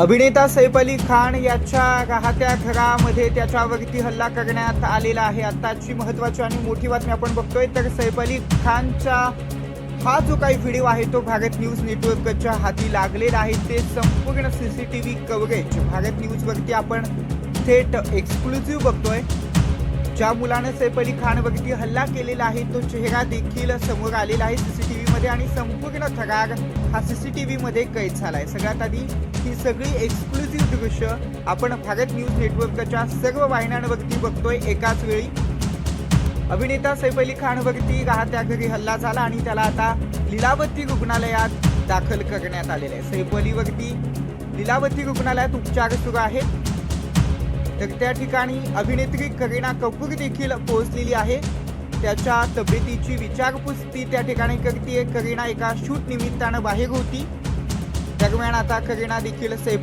अभिनेता सैफ अली खान याच्या राहत्या घरामध्ये त्याच्यावरती हल्ला करण्यात आलेला आहे. आताची महत्वाची आणि मोठी बातमी आपण बघतोय तर सैफ अली खानचा हा जो काही व्हिडिओ आहे तो भारत न्यूज नेटवर्कच्या हाती लागलेला आहे. ते संपूर्ण C C T V coverage Bharat न्यूजवरती आपण थेट एक्सक्लुझिव्ह बघतोय. ज्या मुलानं सैफ अली खानवरती हल्ला केलेला आहे तो चेहरा देखील समोर आलेला आहे सीसीटीव्ही मध्ये आणि संपूर्ण थरार हा सीसीटीव्ही मध्ये कैद झाला आहे सगळ्यात आधी ही सगळी एक्सक्लुझिव्ह दृश्य आपण भारत न्यूज नेटवर्कच्या सर्व वाहिन्यांवरती बघतोय एकाच वेळी. अभिनेता सैफ अली खानवरती राहत्या घरी हल्ला झाला आणि त्याला आता लीलावती रुग्णालयात दाखल करण्यात आलेलं आहे. सैफ अलीवरती लीलावती रुग्णालयात उपचार सुरू आहेत. तर त्या ठिकाणी अभिनेत्री करीना कपूर देखील पोहोचलेली आहे. त्याच्या तब्येतीची विचारपूस ती त्या ठिकाणी करते करीना एका शूट निमित्तानं बाहेर होती. दरम्यान आता करीना देखील सैफ